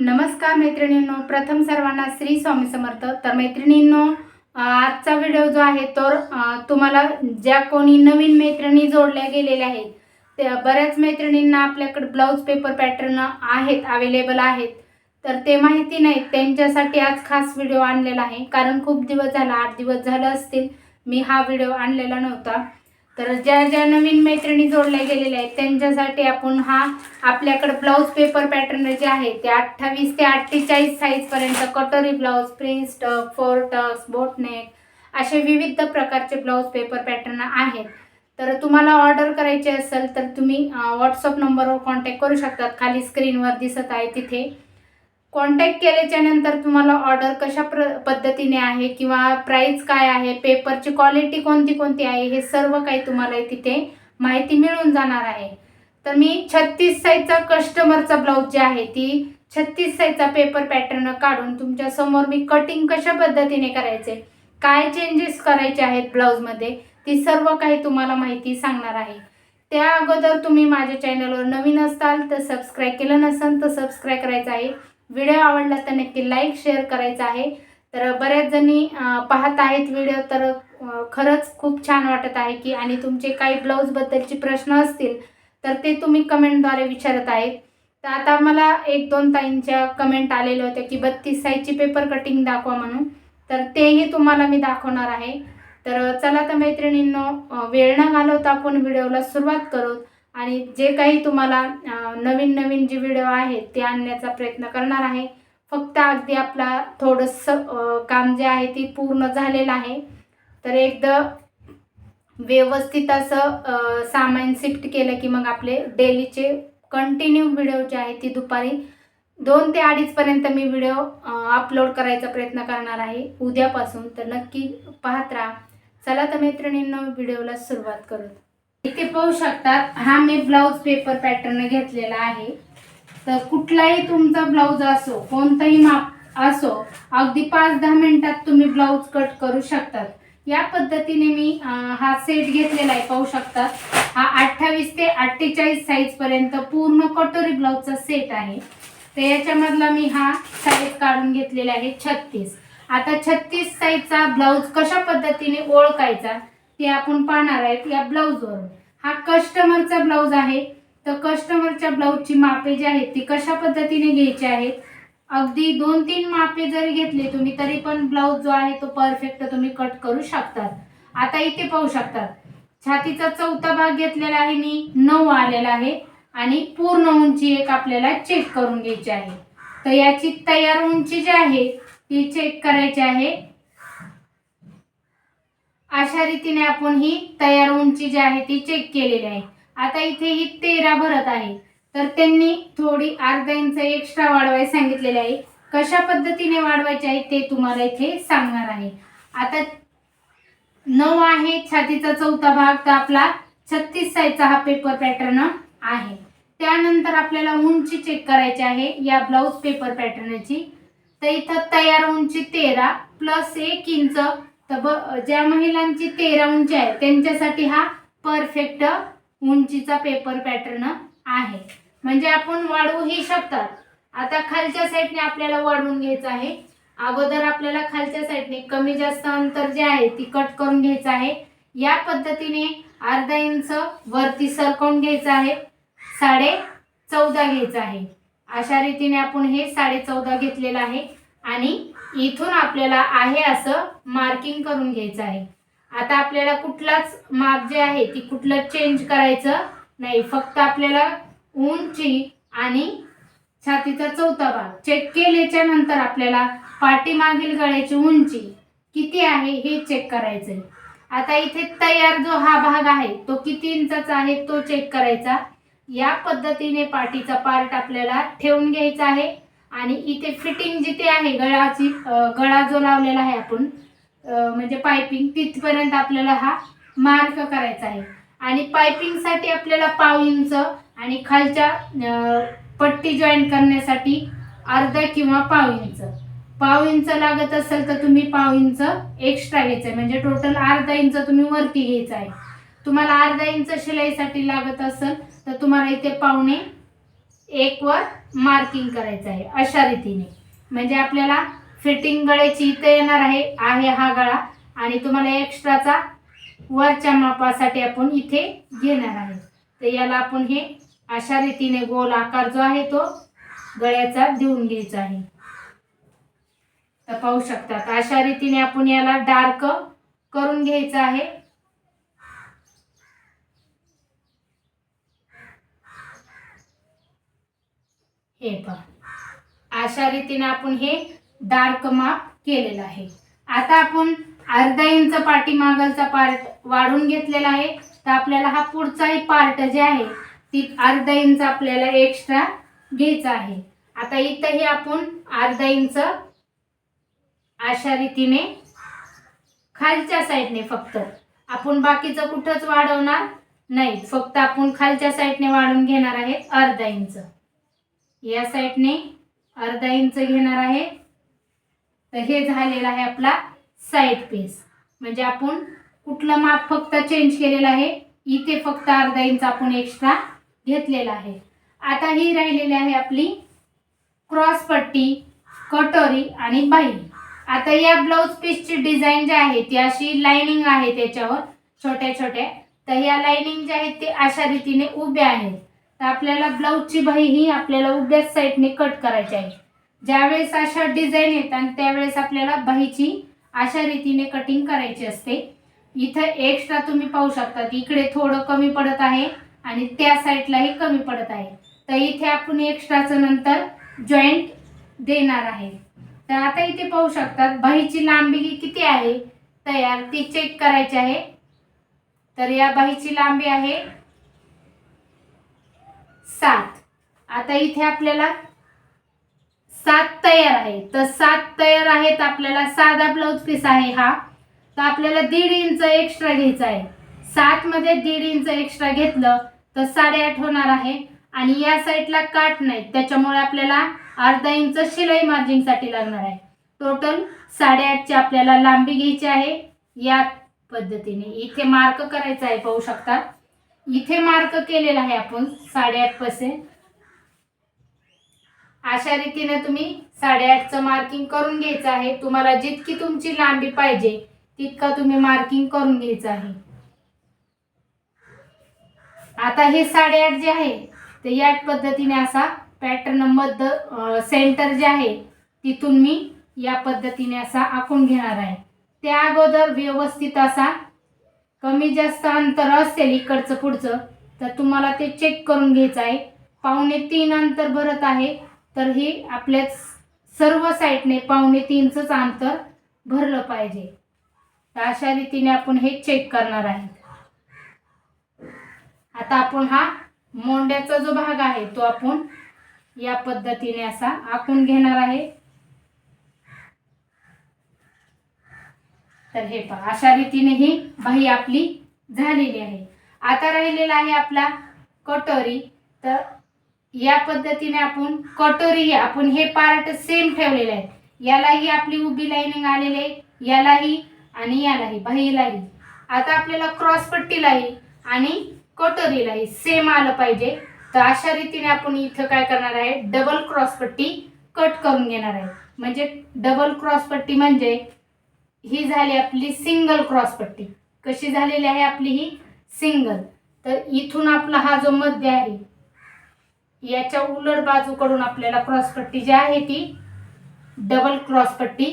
नमस्कार मैत्रिणींनो प्रथम सर्वांना श्री स्वामी समर्थ. तर मैत्रिणींनो आजचा व्हिडिओ जो आहे तो तुम्हाला ज्या कोणी नवीन मैत्रिणी जोडल्या गेलेल्या आहेत त्या बऱ्याच मैत्रिणींना आपल्याकडे ब्लाऊज पेपर पॅटर्न आहेत अवेलेबल आहेत. तर ते माहिती नाहीत त्यांच्यासाठी आज खास व्हिडिओ आणलेला आहे. कारण खूप दिवस झाला आठ दिवस झालं असतील मी हा व्हिडिओ आणलेला नव्हता. तर ज्या ज्या नवीन मैत्रिणी जोडल्या गेलेल्या आहेत त्यांच्यासाठी आपण हा आपल्याकडे ब्लाऊज पेपर पॅटर्न जे आहे ते अठ्ठावीस ते अठ्ठेचाळीस साईजपर्यंत katori blouse prince tuck four tucks boat neck असे विविध प्रकारचे ब्लाऊज पेपर पॅटर्न आहेत. तर तुम्हाला ऑर्डर करायचे असेल तर तुम्ही व्हॉट्सअप नंबरवर कॉन्टॅक्ट करू शकतात. खाली स्क्रीनवर दिसत आहे तिथे. कॉन्टॅक्ट केल्याच्यानंतर तुम्हाला ऑर्डर कशा प्र पद्धतीने आहे किंवा प्राईस काय आहे पेपरची क्वालिटी कोणती कोणती आहे हे सर्व काही तुम्हाला तिथे माहिती मिळून जाणार आहे. तर मी छत्तीस साईजचा कस्टमरचा ब्लाऊज जे आहे ती छत्तीस साईजचा पेपर पॅटर्न काढून तुमच्यासमोर मी कटिंग कशा पद्धतीने करायचे काय चेंजेस करायचे आहेत ब्लाऊजमध्ये ती सर्व काही तुम्हाला माहिती सांगणार आहे. त्या अगोदर तुम्ही माझ्या चॅनलवर नवीन असाल तर सबस्क्राईब केलं नसेल तर सबस्क्राईब करायचं आहे. व्हिडिओ आवडला तर नक्की लाईक शेअर करायचा आहे. तर बऱ्याच जणी पाहत आहेत व्हिडिओ तर खरंच खूप छान वाटत आहे की आणि तुमचे काही ब्लाऊजबद्दलचे प्रश्न असतील तर ते तुम्ही कमेंटद्वारे विचारत आहेत. तर आता मला एक दोन ताईंच्या कमेंट आलेल्या होत्या की बत्तीस साईजची पेपर कटिंग दाखवा म्हणून. तर तेही तुम्हाला मी दाखवणार आहे. तर चला तर मैत्रिणींनो वेळ न घालवता आपण व्हिडिओला सुरुवात करू. आणि जे काही तुम्हाला नवीन नवीन जे व्हिडिओ आहेत ते आणण्याचा प्रयत्न करणार आहे. फक्त अगदी आपला थोडंसं काम जे आहे ते पूर्ण झालेलं आहे. तर एकदा व्यवस्थित असं सामान शिफ्ट केलं की मग आपले डेलीचे कंटिन्यू व्हिडिओ जे आहे ती दुपारी दोन ते अडीचपर्यंत मी व्हिडिओ अपलोड करायचा प्रयत्न करणार आहे. उद्यापासून तर नक्की पाहत राहा. चला तर मैत्रिणींना व्हिडिओला सुरुवात करू. इथे पाहू शकतात हा मी ब्लाऊज पेपर पॅटर्न घेतलेला आहे. तर कुठलाही तुमचा ब्लाऊज असो कोणताही माप असो अगदी पाच दहा मिनिटात तुम्ही ब्लाऊज कट करू शकतात. या पद्धतीने मी हा सेट घेतलेला आहे पाहू शकतात. हा अठ्ठावीस ते अठ्ठेचाळीस साईज पर्यंत पूर्ण कटोरी ब्लाऊजचा सेट आहे. तर याच्यामधला मी हा साईज काढून घेतलेला आहे छत्तीस. आता छत्तीस साईजचा ब्लाऊज कशा पद्धतीने ओळखायचा ते आपण पाहणार आहेत या ब्लाऊजवरून हा कस्टमरचा ब्लाऊज आहे. तर कस्टमरच्या ब्लाऊजची मापे जी आहेत ती कशा पद्धतीने घ्यायची आहेत? अगदी दोन तीन मापे जरी घेतले तुम्ही तरी पण ब्लाऊज जो आहे तो परफेक्ट तुम्ही कट करू शकतात. आता इथे पाहू शकतात. छातीचा चौथा भाग घेतलेला आहे मी नऊ आलेला आहे. आणि पूर्ण उंची एक आपल्याला चेक करून घ्यायची आहे. तर याची तयार उंची जी आहे ती चेक करायची आहे. अशा रीतीने आपण ही तयार उंची जी आहे ती चेक केलेली आहे. आता इथे ही तेरा भरत आहे. तर त्यांनी थोडी अर्धा इंच एक्स्ट्रा वाढवायला सांगितलेले आहे. कशा पद्धतीने वाढवायचे आहे ते तुम्हाला इथे सांगणार आहे. आता नऊ आहे छातीचा चौथा भाग तर आपला छत्तीस साईजचा हा पेपर पॅटर्न आहे. त्यानंतर आपल्याला उंची चेक करायची आहे या ब्लाऊज पेपर पॅटर्नची तर इथं तयार उंची तेरा प्लस एक इंच तर ब ज्या महिलांची तेरा उंची आहे त्यांच्यासाठी हा परफेक्ट उंचीचा पेपर पॅटर्न आहे. म्हणजे आपण वाढवूही शकतात. आता खालच्या साईडने आपल्याला वाढवून घ्यायचं आहे. अगोदर आपल्याला खालच्या साईडने कमी जास्त अंतर जे आहे ती कट करून घ्यायचं आहे. या पद्धतीने अर्धा इंच वरती सरकवून घ्यायचं आहे. साडे चौदा घ्यायचं आहे. अशा रीतीने आपण हे साडे चौदा घेतलेलं आहे. आणि इथून आपल्याला आहे असं मार्किंग करून घ्यायचं आहे. आता आपल्याला कुठलाच मार्क जे आहे ती कुठलं चेंज करायचं नाही. फक्त आपल्याला उंची आणि छातीचा चौथा भाग. चेक केल्याच्यानंतर आपल्याला पाठीमागील गळ्याची उंची किती आहे हे चेक करायचंय. आता इथे तयार जो हा भाग आहे तो किती इंचाचा आहे तो चेक करायचा. या पद्धतीने पाठीचा पार्ट आपल्याला ठेवून घ्यायचा आहे. आणि इथे फिटिंग जिथे आहे गळाची गळा जो लावलेला आहे आपण म्हणजे पायपिंग तिथपर्यंत आपल्याला हा मार्क करायचा आहे. आणि पायपिंगसाठी आपल्याला पाव इंच आणि खालच्या पट्टी जॉईन करण्यासाठी अर्धा किंवा पाव इंच. पाव इंच लागत असेल तर तुम्ही पाव इंच एक्स्ट्रा घ्यायचं आहे. म्हणजे टोटल अर्धा इंच तुम्ही वरती घ्यायचं आहे. तुम्हाला अर्धा इंच शिलाईसाठी लागत असेल तर तुम्हाला इथे पावणे एक वर मार्किंग करायचं आहे अशा रीतीने. म्हणजे आपल्याला फिटिंग गळ्याची इथं येणार आहे आहे हा गळा. आणि तुम्हाला एक्स्ट्राचा वरच्या मापासाठी आपण इथे घेणार आहे. तर याला आपण हे अशा रीतीने गोल आकार जो आहे तो गळ्याचा देऊन घ्यायचा आहे. तर पाहू शकतात अशा रीतीने आपण याला डार्क करून घ्यायचं आहे. हे पहा. अशा रीतीने आपण हे डार्क माप केलेलं आहे. आता आपण अर्धा इंच पाठीमागलचा पार्ट वाढून घेतलेला आहे. तर आपल्याला हा पुढचाही पार्ट जे आहे ती अर्धा इंच आपल्याला एक्स्ट्रा घ्यायचा आहे. आता इथंही आपण अर्धा इंच अशा रीतीने खालच्या साईडने फक्त. आपण बाकीचं कुठंच वाढवणार नाही. फक्त आपण खालच्या साईडने वाढून घेणार आहे अर्धा इंच. या साईडने अर्धा इंच घेणार आहे. तर हे झालेलं आहे आपला साईड पीस म्हणजे आपण कुठलं माप फक्त चेंज केलेलं आहे इथे फक्त अर्धा इंच आपण एक्स्ट्रा घेतलेला आहे. आता ही राहिलेली आहे आपली क्रॉस पट्टी कटोरी आणि बाई. आता या ब्लाऊज पीसची डिझाईन जी आहे ती अशी लाइनिंग आहे त्याच्यावर छोट्या छोट्या तर या लाइनिंग ज्या आहेत ते अशा रीतीने उभ्या आहेत. तर आपल्याला ब्लाऊजची बाही ही आपल्याला उभ्याच साईडने कट करायची आहे. ज्यावेळेस अशा डिझाईन येतात आणि त्यावेळेस आपल्याला बाहीची अशा रीतीने कटिंग करायची असते. इथं एक्स्ट्रा तुम्ही पाहू शकता इकडे थोडं कमी पडत आहे आणि त्या साईडलाही कमी पडत आहे. तर इथे आपण एक्स्ट्राचं नंतर जॉईंट देणार आहे. तर आता इथे पाहू शकतात बाहीची लांबी किती आहे? तयार ती चेक करायची आहे. तर या बाहीची लांबी आहे सात. आता इथे आपल्याला सात तयार आहे तर सात तयार आहेत आपल्याला. साधा ब्लाऊज पीस आहे हा. तर आपल्याला दीड इंच एक्स्ट्रा घ्यायचा आहे. सात मध्ये दीड इंच एक्स्ट्रा घेतलं तर साडेआठ होणार आहे. आणि या साईडला काट नाही. त्याच्यामुळे आपल्याला अर्धा इंच शिलाई मार्जिंगसाठी लागणार आहे. टोटल साडेआठची आपल्याला लांबी घ्यायची आहे. या पद्धतीने. इथे मार्क करायचा आहे पाहू शकतात इथे मार्क केलेला आहे आपण साडेआठ पर्सेंट अशा रीतीने तुम्ही साडेआठचं मार्किंग करून घ्यायचं आहे. तुम्हाला जितकी तुमची लांबी पाहिजे तितका तुम्ही मार्किंग करून घ्यायचं आहे. आता हे साडेआठ जे आहे ते या पद्धतीने असा पॅटर्न मध्य सेंटर जे आहे तिथून मी या पद्धतीने असा आखून घेणार आहे. त्या अगोदर व्यवस्थित असा कमी जास्त अंतर असेल इकडचं पुढचं तर तुम्हाला ते चेक करून घ्यायचं आहे. पावणे तीन अंतर भरत आहे तर हे आपल्या सर्व साईडने पावणे तीनचंच अंतर भरलं पाहिजे. तर अशा रीतीने आपण हे चेक करणार आहे. आता आपण हा मोंड्याचा जो भाग आहे तो आपण या पद्धतीने असा आखून घेणार आहे. तर हे पहा अशा रीतीने ही बाही आपली झालेली आहे. आता राहिलेला आहे आपला कटोरी. तर या पद्धतीने आपण कटोरी आपण हे पार्ट सेम ठेवलेले आहे यालाही आपली उभी लाईनिंग आलेली आहे यालाही आणि यालाही बाहीलाही. आता आपल्याला क्रॉस पट्टीलाही आणि कटोरीलाही सेम आलं पाहिजे. तर अशा रीतीने आपण इथं काय करणार आहे डबल क्रॉस पट्टी कट करून घेणार आहे. म्हणजे डबल क्रॉस पट्टी म्हणजे ही झाली आपली सिंगल क्रॉस पट्टी. कशी झालेली आहे आपली ही सिंगल तर इथून आपला हा जो मध्य आहे याच्या उलट बाजूकडून आपल्याला क्रॉस पट्टी जी आहे ती डबल क्रॉस पट्टी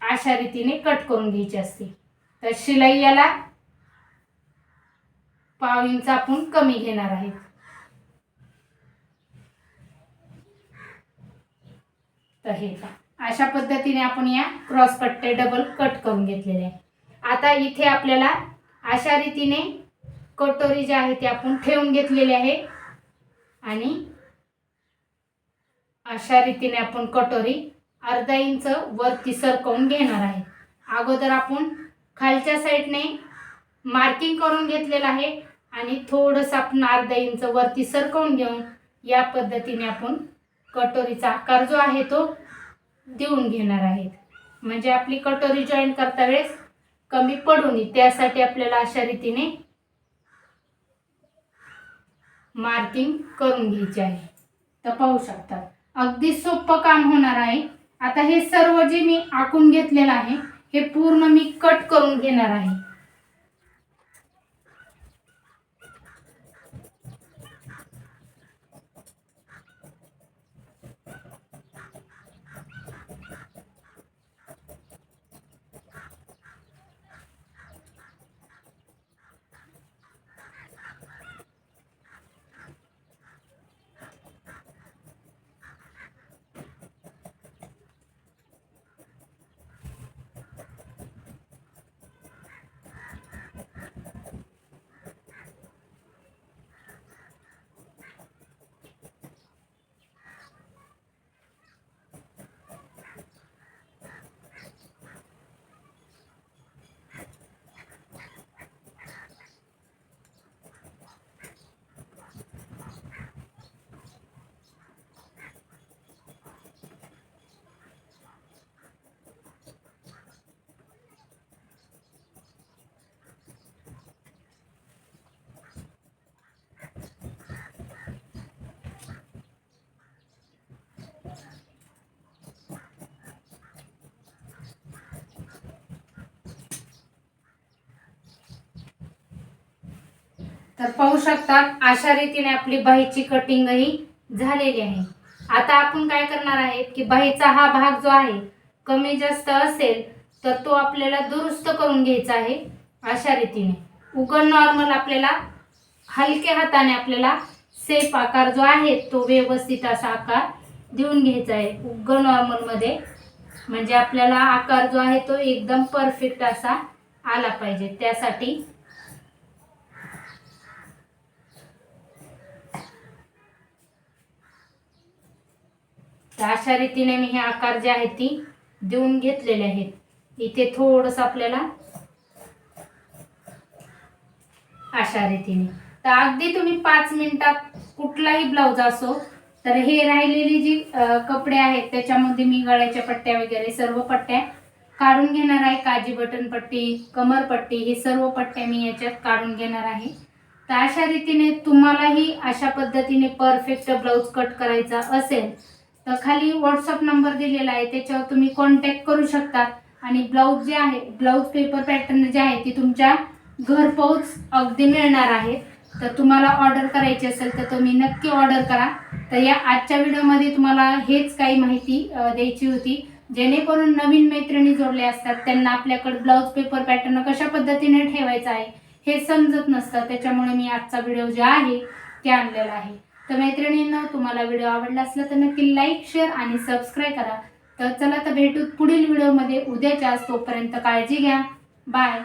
अशा रीतीने कट करून घ्यायची असते. तर शिलाई याला पाव इंच आपण कमी घेणार आहे तर हे का अशा पद्धतीने आपण या क्रॉस पट्टे डबल कट करून घेतलेले आहे आता इथे आपल्याला अशा रीतीने कटोरी जी आहे ती आपण ठेवून घेतलेली आहे. आणि अशा रीतीने आपण कटोरी अर्धा इंच वरती सरकवून घेणार आहे. अगोदर आपण खालच्या साईडने मार्किंग करून घेतलेलं आहे आणि थोडंसं आपण अर्धा इंच वरती सरकवून घेऊन या पद्धतीने आपण कटोरीचा आकार जो आहे तो देऊन घेणार आहेत. म्हणजे आपली कटोरी जॉईन करता वेळेस कमी पडू नये त्यासाठी आपल्याला अशा रीतीने मार्किंग करून घ्यायची आहे. तर पाहू शकता अगदी सोपं काम होणार आहे. आता हे सर्व जे मी आखून घेतलेलं आहे हे पूर्ण मी कट करून घेणार आहे. तर पाहू शकतात अशा रीतीने आपली बाहीची कटिंगही झालेली आहे. आता आपण काय करणार आहे की बाहीचा हा भाग जो आहे कमी जास्त असेल तर तो आपल्याला दुरुस्त करून घ्यायचा आहे अशा रीतीने. उगण नॉर्मल आपल्याला हलक्या हाताने आपल्याला सेफ आकार जो आहे तो व्यवस्थित असा आकार देऊन घ्यायचा आहे. उगं नॉर्मलमध्ये म्हणजे आपल्याला आकार जो आहे तो एकदम परफेक्ट असा आला पाहिजे. त्यासाठी तर अशा रीतीने मी हे आकार जे आहेत ती देऊन घेतलेले आहेत. इथे थोडंसं आपल्याला अशा रीतीने. तर अगदी तुम्ही पाच मिनिटात कुठलाही ब्लाऊज असो तर हे राहिलेली जी कपडे आहेत त्याच्यामध्ये मी गळ्याच्या पट्ट्या वगैरे सर्व पट्ट्या काढून घेणार आहे. काजी बटन पट्टी कमरपट्टी हे सर्व पट्ट्या मी याच्यात काढून घेणार आहे. तर अशा रीतीने तुम्हालाही अशा पद्धतीने परफेक्ट ब्लाऊज कट करायचा असेल तर खाली व्हॉट्सअप नंबर दिलेला आहे त्याच्यावर तुम्ही कॉन्टॅक्ट करू शकता आणि ब्लाऊज जे आहे ब्लाऊज पेपर पॅटर्न जे आहे ती तुमच्या घरपोच अगदी मिळणार आहे. तर तुम्हाला ऑर्डर करायची असेल तर तुम्ही नक्की ऑर्डर करा. तर या आजच्या व्हिडिओमध्ये तुम्हाला हेच काही माहिती द्यायची होती. जेणेकरून नवीन मैत्रिणी जोडले असतात त्यांना आपल्याकडे ब्लाऊज पेपर पॅटर्न कशा पद्धतीने ठेवायचं आहे हे समजत नसतं. त्याच्यामुळे मी आजचा व्हिडिओ जे आहे ते आणलेला आहे. तर मैत्रिणींना तुम्हाला व्हिडिओ आवडला असला तर नक्की लाईक शेअर आणि सबस्क्राईब करा. तर चला तर भेटू पुढील व्हिडिओमध्ये. उद्याच्या तोपर्यंत काळजी घ्या. बाय